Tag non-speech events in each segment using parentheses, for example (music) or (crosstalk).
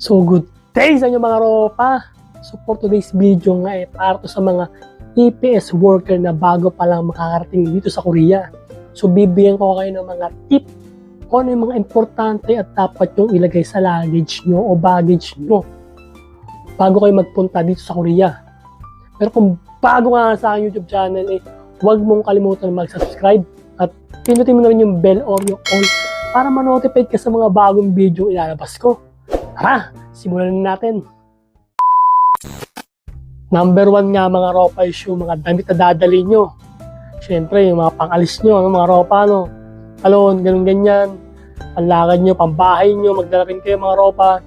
So good day sa inyo mga ropa. So for today's video nga eh, para to sa mga EPS worker na bago pa lang makakarating dito sa Korea. So bibigyan ko kayo ng mga tip kung ano yung mga importante at dapat yung ilagay sa luggage nyo o baggage nyo bago kayo magpunta dito sa Korea. Pero kung bago ka sa aking YouTube channel eh, huwag mong kalimutan mag-subscribe at pinutin mo na rin yung bell or yung all para ma-notify ka sa mga bagong video ilalabas ko. Tara, simulan na natin. Number one nga mga ropa is yung mga damit na dadali nyo. Siyempre, yung mga pangalis nyo, ano, mga ropa, no? Talon, ganun ganyan. Panlakad nyo, pambahay nyo, magdala rin kayo mga ropa.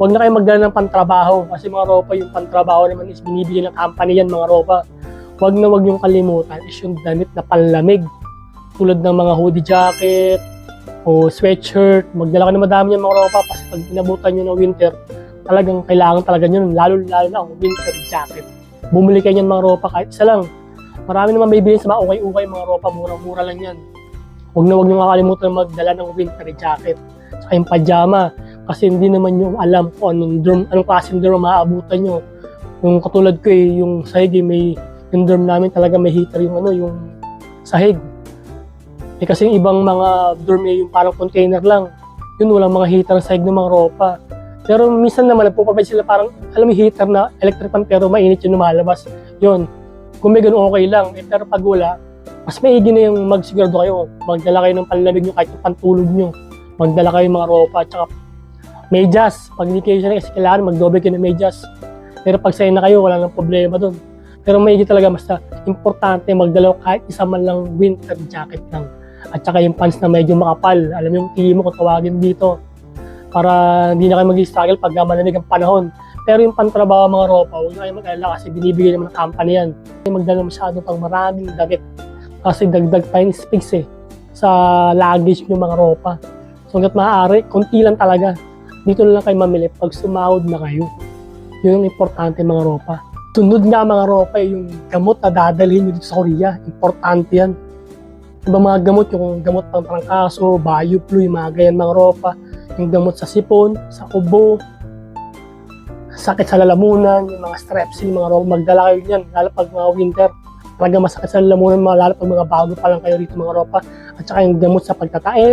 Huwag na kayo magdala ng pantrabaho kasi mga ropa, yung pantrabaho naman is binibigyan ng company yan mga ropa. Huwag na huwag yung kalimutan is yung damit na panlamig. Tulad ng mga hoodie jacket, o sweatshirt, magdala ka na madami yan mga ropa kasi pag inabutan nyo ng winter, talagang kailangan talaga nyo, lalo lalo na winter jacket. Bumili kayo niyan mga ropa kahit isa lang. Marami naman may bilhin sa mga ukay-ukay mga ropa, murang-mura lang yan. Huwag na huwag nyo makakalimutan magdala ng winter jacket. Saka yung pajama, kasi hindi naman nyo alam kung anong dorm, anong klaseng dorm maaabutan nyo. Yung katulad ko eh, yung sahig eh, may, yung dorm namin talaga may heater yung ano, yung sahig. Eh kasi yung ibang mga dorm yung parang container lang. Yun, walang mga heater sa ng mga ropa. Pero minsan naman, nagpo-provide sila parang, alam mo, heater na electric fan pero mainit yung lumalabas. Yun. Kung may ganun, okay lang. Eh, pero pag wala, mas maigi na yung magsigurado kayo. Magdala kayo ng panlamig nyo kahit yung pantulog nyo. Magdala kayo ng mga ropa, tsaka medyas. Pag hindi kayo sanay, kasi kailangan magdoble kayo ng medyas. Pero pag sanay na kayo, wala nang problema doon. Pero maigi talaga, basta importante magdala kahit isa man lang winter jacket lang. At saka yung pants na medyo makapal. Alam mo yung team mo kung tawagin dito. Para hindi na kayo mag-struggle pag malamig ang panahon. Pero yung pantrabaho mga ropa, huwag na kayo mag-alala kasi binibigay naman ng company yan. Hindi magdala masyado pang maraming damit. Kasi dagdag pa yung space eh sa luggage nyo mga ropa. So hanggat maaari, konti lang talaga. Dito na lang kayo mamili pag sumahod na kayo. Yun yung importante mga ropa. Sunod nga mga ropa, yung gamot na dadalhin nyo dito sa Korea. Importante yan. Iba mga gamot, yung gamot pang trangkaso, bioflu, yung mga ganyan mga ropa. Yung gamot sa sipon, sa ubo, sakit sa lalamunan, yung mga strepsil, mga ropa. Magdala kayo niyan, lalo pag mga winter. Talaga masakit sa lalamunan, mga, lalo pag mga bago pa lang kayo rito mga ropa. At saka yung gamot sa pagtatae.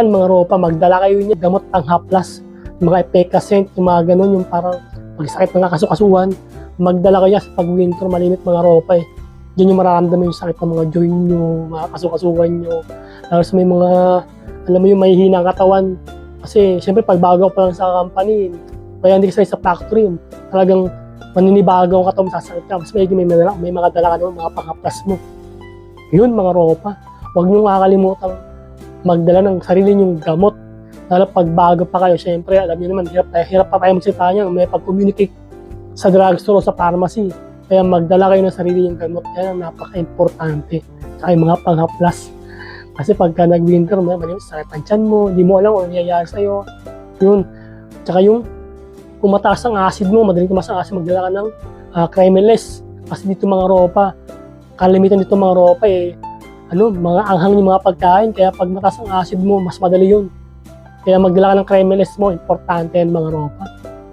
Yan mga ropa, magdala kayo niyan. Gamot pang haplas, mga epecasent, yung mga ganun, yung parang pagsakit ng kasukasuan. Magdala kayo sa pag winter, malimit mga ropa eh. Diyan yung mararamdaman yung sakit ng mga joint nyo, mga kasukasuan nyo. Tapos may mga, alam mo yung may hinang katawan. Kasi syempre pag bago pa lang sa company, kaya hindi ka sa factory, talagang maninibago ang katawan, sasakit ka. Mas may, may, may, may mga dala ka naman, mga pangaplas mo. Yun mga ropa. Huwag nyo makakalimutan magdala ng sarili nyong gamot. Lalo pag bago pa kayo, syempre, alam niyo naman, hirap, hirap pa tayo magsalita niya, may pag-communicate sa drugstore o sa pharmacy. Kaya magdala kayo ng sarili yung gamot. Yan ang napaka-importante. Saka yung mga panghaplas. Kasi pagka nag-winter, may mali sakit ang mo, hindi mo alam kung ano nangyayari sa'yo. Yun. Tsaka yung kung mataas ang acid mo, madaling tumaas ang acid, magdala ka ng uh, cremeless. Kasi dito mga ropa, kalimitan dito mga ropa eh, ano, mga anghang yung mga pagkain. Kaya pag mataas ang acid mo, mas madali yun. Kaya magdala ka ng cremeless mo, importante yan mga ropa.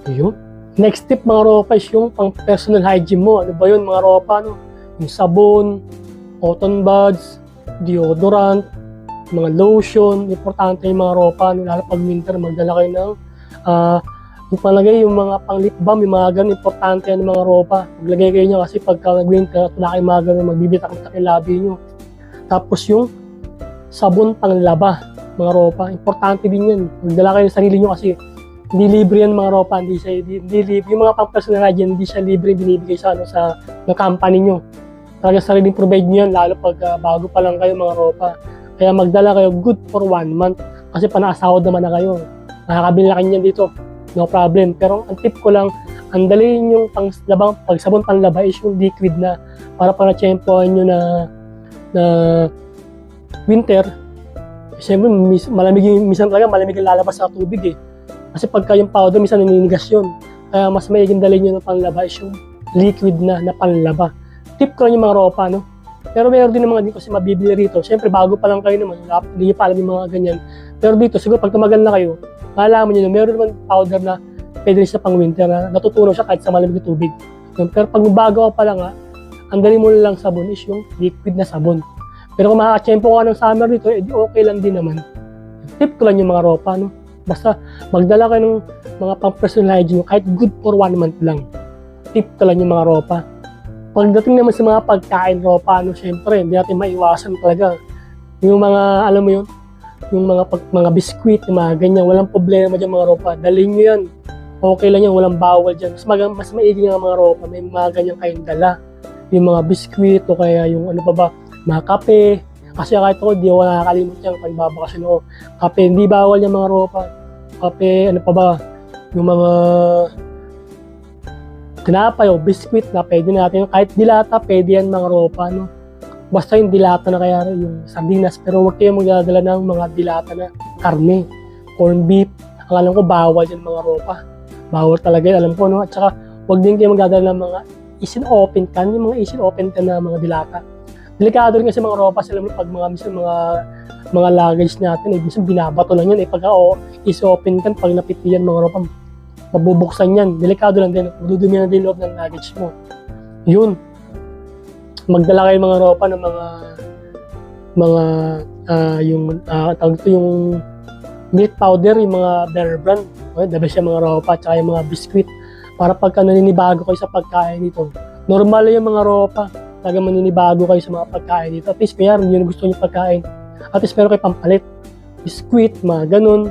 Yun. Next tip mga ropa is yung pang personal hygiene mo. Ano ba yun mga ropa? No? Yung sabon, cotton buds, deodorant, mga lotion. Importante yung mga ropa. No? Lalo pag winter, magdala kayo ng uh, yung palagay, yung mga pang lip balm, yung mga ganun, importante yan mga ropa. Maglagay kayo nyo kasi pagka nag-winter, wala kayong mga ganun, magbibitak-bitak yung labi nyo. Tapos yung sabon panglaba, mga ropa. Importante din yan. Magdala kayo ng sarili nyo kasi hindi libre yan mga ropa, hindi siya hindi, hindi libre. Yung mga pang personal hygiene, hindi siya libre binibigay sa ano sa ng company nyo. Talaga sariling provide nyo yan, lalo pag uh, bago pa lang kayo mga ropa. Kaya magdala kayo good for one month kasi panasahod naman na kayo. Nakakabili na kanyan dito, no problem. Pero ang tip ko lang, ang dalhin yung pang labang, pag sabon panlaba is yung liquid na para pang na-tsempohan nyo na na winter, siyempre mis, malamig yung, minsan talaga malamig yung lalabas sa tubig eh. Kasi pagka yung powder, minsan naninigas yun. Kaya mas maiging dalhin nyo ng panlaba is yung liquid na, na panlaba. Tip ko lang yung mga ropa, no? Pero meron din mga hindi kasi mabibili rito. Siyempre, bago pa lang kayo naman, hindi nyo pa alam yung mga ganyan. Pero dito, siguro pag tumagal na kayo, malaman nyo na meron naman powder na pwede rin siya pang winter na natutunaw siya kahit sa malamig na tubig. Pero pag bago pa lang ha, ang dali mo lang sabon is yung liquid na sabon. Pero kung makakachempo ka ng summer dito, edi okay lang din naman. Tip ko lang yung mga ropa, no? Basta magdala ka ng mga pang personal hygiene, kahit good for one month lang. Tip ko lang yung mga ropa. Pagdating naman sa mga pagkain ropa, no, syempre, hindi natin maiwasan talaga. Yung mga, alam mo yun, yung mga pag, mga biskwit, yung mga ganyan, walang problema dyan mga ropa. Dalhin nyo yan. Okay lang yan, walang bawal dyan. Mas, mag, mas maigi nga mga ropa, may mga ganyan kayong dala. Yung mga biskwit o kaya yung ano pa ba, mga kape. Kasi kahit ako, di ako nakakalimot yan pag babakasyon ako. Kape, hindi bawal yung mga ropa. Kape, ano pa ba, yung mga tinapay o biskwit na pwede natin. Kahit dilata, pwede yan mga ropa, no? Basta yung dilata na kaya yung sardinas. Pero huwag kayong magdadala ng mga dilata na karne. Corn beef. Ang alam ko, bawal yan mga ropa. Bawal talaga yan, alam ko, no? At saka, huwag din kayo magdadala ng mga isin open can, yung mga isin open can na mga dilata. Delikado rin kasi mga ropa, alam pag mga minsan mga mga luggage natin, eh, minsan binabato lang yan. Eh, pagka oh, is open can, pag napitiyan mga ropa, mabubuksan yan. Delikado lang din. Madudumi na din loob ng luggage mo. Yun. Magdala kayo mga ropa ng mga mga ah, yung uh, tawag ito yung milk powder, yung mga bear brand. Okay, the best yung mga ropa, tsaka yung mga biscuit. Para pagka naninibago kayo sa pagkain dito. Normal yung mga ropa. Talaga maninibago kayo sa mga pagkain dito. At least mayroon yun gusto niyo pagkain. At least meron kayo pampalit. Biscuit, mga ganun.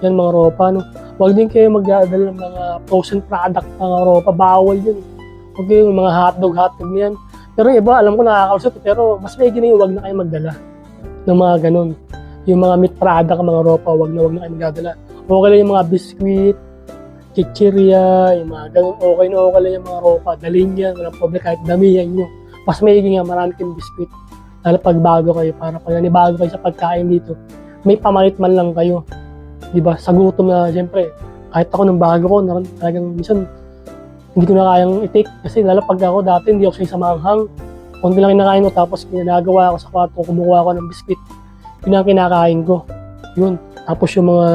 Yan mga ropa. No? Huwag din kayo magdadala ng mga frozen product mga ropa. Bawal yun. Huwag yung mga hotdog, hotdog niyan. Pero iba, alam ko nakakalusot. Pero mas may yung huwag na kayo magdala ng mga ganun. Yung mga meat product, mga ropa, huwag na huwag na kayo magdadala. Okay lang yung mga biscuit, chichirya, yung mga ganun. Okay na okay lang yung mga ropa. Dalhin yan, walang problem kahit damihan nyo. Mas may nga, marami kayong biscuit. Lalo pag kayo, para pag nanibago kayo sa pagkain dito, may pamalit man lang kayo. Di ba? Sa gutom na, siyempre, kahit ako nung bago ko, naran, talagang minsan, hindi ko na kayang i-take. Kasi lalo pag ako dati, hindi ako siya sa manghang. Kunti lang kinakain ko, tapos ginagawa ako sa kwarto, kumukuha ako ng biscuit. Yun ang kinakain ko. Yun. Tapos yung mga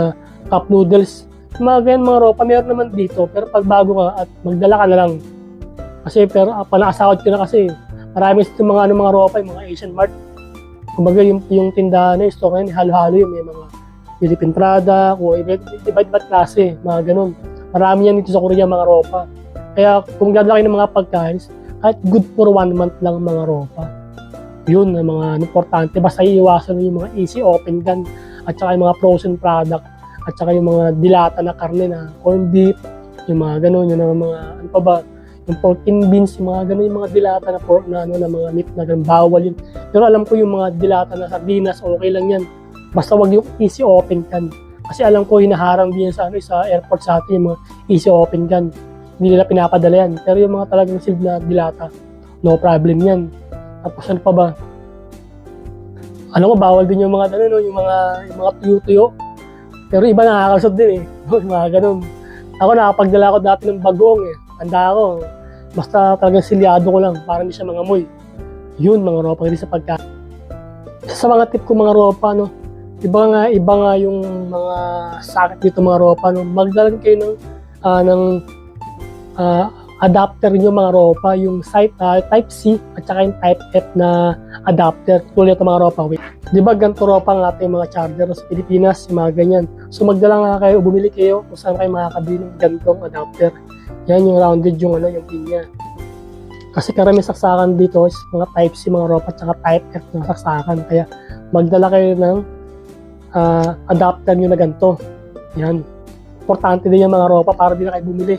cup noodles. Mga ganyan, mga ropa, meron naman dito. Pero pag bago ka at magdala ka na lang. Kasi, pero uh, panakasakot ko na kasi. Marami sa mga, ano, mga ropa, yung mga Asian Mart. Kumbaga, yung, yung tindahan na, store na yun, halo-halo yung may mga Philippine product, o iba't iba't klase, mga ganun. Marami yan dito sa Korea, mga ropa. Kaya kung kayo ng mga pagkain, kahit good for one month lang mga ropa. Yun, ang mga importante. Basta iiwasan yung mga easy open gun at saka yung mga frozen product at saka yung mga dilata na karne na corn beef, yung mga ganun, yung mga, ano pa ba, yung pork and beans, yung mga ganun, yung mga dilata na pork na, ano, na mga meat na ganun, bawal yun. Pero alam ko yung mga dilata na sardinas, okay lang yan. Basta wag yung easy open can. Kasi alam ko, hinaharang din sa, ano, sa airport sa atin, yung mga easy open can. Hindi nila pinapadala yan. Pero yung mga talagang sealed na dilata, no problem yan. Tapos ano pa ba? Alam ko, bawal din yung mga, ano, no, yung mga, yung mga tuyo-tuyo. Pero iba nakakalusot din eh. (laughs) Mga ganun. Ako nakapagdala ko dati ng bagoong eh. Tanda ako. Basta talagang silyado ko lang para hindi siya mangamoy. Yun, mga ropa, hindi sa pagka. Sa mga tip ko mga ropa, no, iba nga, iba nga yung mga sakit dito mga ropa, no, magdala kayo ng, ah, ng ah, adapter nyo mga ropa, yung site, ah, type C at saka yung type F na adapter. Tulad ito mga ropa, wait. Di ba ganito ropa ang ating mga charger sa Pilipinas, yung mga ganyan. So magdala nga kayo, bumili kayo kung saan kayo makakabili ng ganitong adapter. Yan yung rounded yung ano, yung pin niya. Kasi karami saksakan dito is mga type C, mga ropa, at saka type F na saksakan. Kaya magdala kayo ng ah, adapter nyo na ganito. Yan. Importante din yung mga ropa para di na kayo bumili.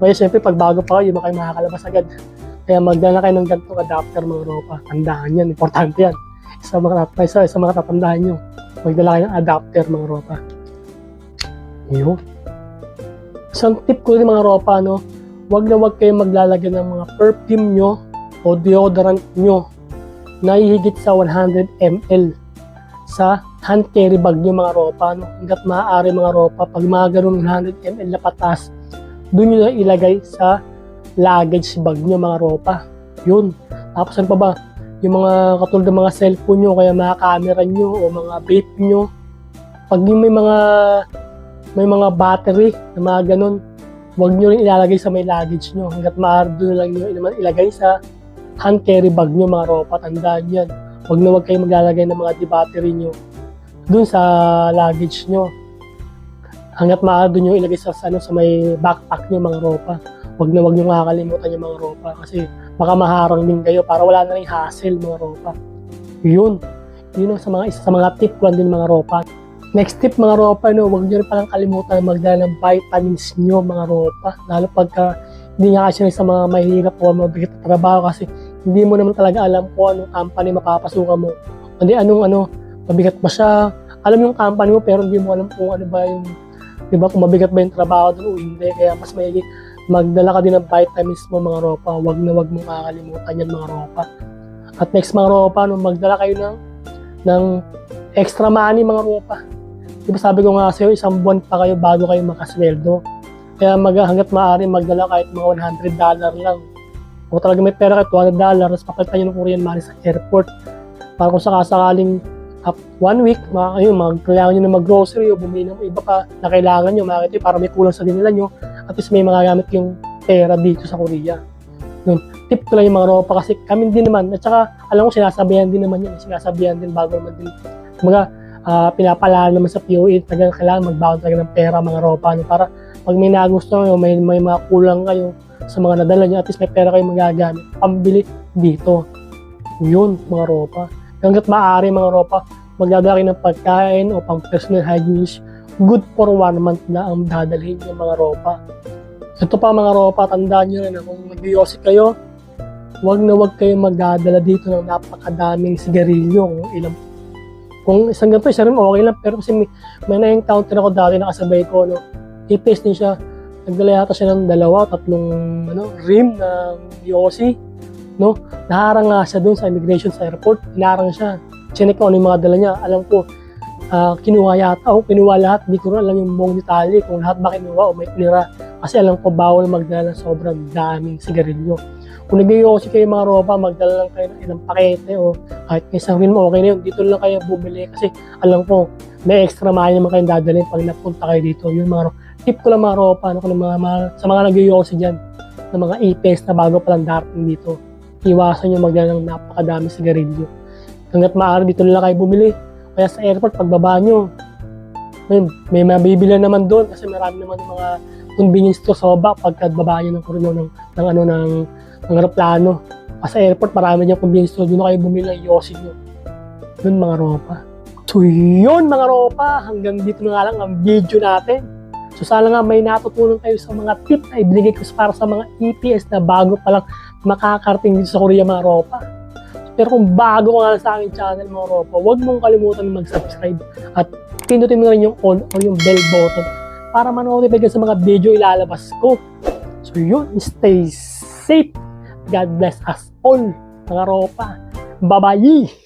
Kaya siyempre pag bago pa kayo, kayo makakalabas agad. Kaya magdala kayo ng ganitong adapter mga ropa. Tandaan yan, importante yan. Isa mga, isa, isa mga tatandaan nyo. Magdala kayo ng adapter mga ropa. Yun. Isang tip ko rin mga ropa, no, wag na wag kayo maglalagay ng mga perfume nyo o deodorant nyo na hihigit sa 100 ml sa hand carry bag nyo mga ropa. No? Hanggat maaari mga ropa, pag mga ganun 100 ml na patas, doon nyo na ilagay sa luggage bag nyo mga ropa. Yun. Tapos ano pa ba? Yung mga katulad ng mga cellphone nyo, kaya mga camera nyo o mga vape nyo, pag yung may mga may mga battery na mga ganun. Huwag nyo rin ilalagay sa may luggage nyo. Hanggat maaari doon lang nyo naman ilagay sa hand carry bag nyo mga ropa. Tandaan yan. Huwag na huwag kayo maglalagay ng mga di-battery nyo doon sa luggage nyo. Hanggat maaari doon nyo ilagay sa, ano, sa may backpack nyo mga ropa. Huwag na huwag nyo makakalimutan yung mga ropa kasi baka maharang din kayo para wala na rin hassle mga ropa. Yun. Yun ang sa mga isa sa mga tip ko din mga ropa. Next tip mga ropa, no, huwag nyo rin palang kalimutan magdala ng vitamins nyo mga ropa. Lalo pagka hindi nga kasi sa mga mahirap o mabigat na trabaho kasi hindi mo naman talaga alam kung anong company mapapasukan mo. Hindi anong ano, mabigat ba siya. Alam yung company mo pero hindi mo alam kung ano ba yung, di ba, kung mabigat ba yung trabaho doon o hindi. Kaya mas may magdala ka din ng vitamins mo mga ropa. Huwag na huwag mo makakalimutan yan mga ropa. At next mga ropa, no, magdala kayo ng, ng extra money mga ropa. Di ba sabi ko nga sa'yo, isang buwan pa kayo bago kayo makasweldo. Kaya mag, hanggat maaari magdala kahit mga $100 lang. Kung talaga may pera kayo, $200, tapos papalitan nyo ng Korean money sa airport. Para kung sakasakaling up one week, mga, ayun, mag, kailangan nyo na mag-grocery o bumili ng iba pa na kailangan nyo, makakita nyo, para may kulang sa dinila nyo, at least may magagamit yung pera dito sa Korea. Yun, tip ko lang yung mga ropa kasi kami din naman, at saka alam ko sinasabihan din naman yun, sinasabihan din bago naman din. Mga uh, pinapalala naman sa POE, talagang kailangan magbaon talaga ng pera mga ropa no, para pag may nagusto kayo, may, may mga kulang kayo sa mga nadala nyo, at least may pera kayo magagamit, pambili dito. Yun, mga ropa. Hanggat maaari mga ropa, magdadala kayo ng pagkain o pang personal hygiene, good for one month na ang dadalhin ng mga ropa. Ito pa mga ropa, tandaan nyo na kung nag-iosik kayo, wag na wag kayo magdadala dito ng napakadaming sigarilyo ilang kung isang ganito, isa rin okay lang. Pero kasi may, may na-encounter ako dati na kasabay ko, no, ipes din siya. Nagdala yata siya ng dalawa, tatlong ano, rim ng Yossi. No? Naharang nga siya doon sa immigration sa airport. Hinarang siya. Chinek ko ano yung mga dala niya. Alam ko, ah, kinuha yata. O, kinuha lahat. Hindi ko rin alam yung buong detalye kung lahat ba kinuha o may tinira. Kasi alam ko, bawal magdala ng sobrang daming sigarilyo. Kung nag-iossi kayo mga ropa, magdala lang kayo ng ilang pakete o kahit isang rin mo, okay na yun. Dito lang kayo bumili kasi alam ko, may extra mahal naman kayong dadalhin pag napunta kayo dito. Yun mga ro- tip ko lang mga ropa, ano, mga, mga, sa mga nag-iossi dyan, ng mga ipes na bago palang darating dito. Iwasan nyo magdala ng napakadami sigarilyo. Hanggat maaari dito lang kayo bumili. Kaya sa airport, pagbaba nyo, may, may mabibilan naman doon kasi marami naman mga convenience store sa baba pagka baba nyo ng kurno ng, ng ano ng ng aeroplano. Sa airport, marami diyang convenience store. Doon na kayo bumili ng yosi nyo. Yun, mga ropa. So, yun, mga ropa. Hanggang dito na nga lang ang video natin. So, sana nga may natutunan kayo sa mga tip na ibinigay ko para sa mga EPS na bago pa lang makakarating dito sa Korea, mga ropa. Pero kung bago ka nga sa aking channel, mga ropa, huwag mong kalimutan mag-subscribe at pindutin mo rin yung on o yung bell button para manotify ka sa mga video ilalabas ko. So yun, stay safe. God bless us all, mga ropa. Bye-bye!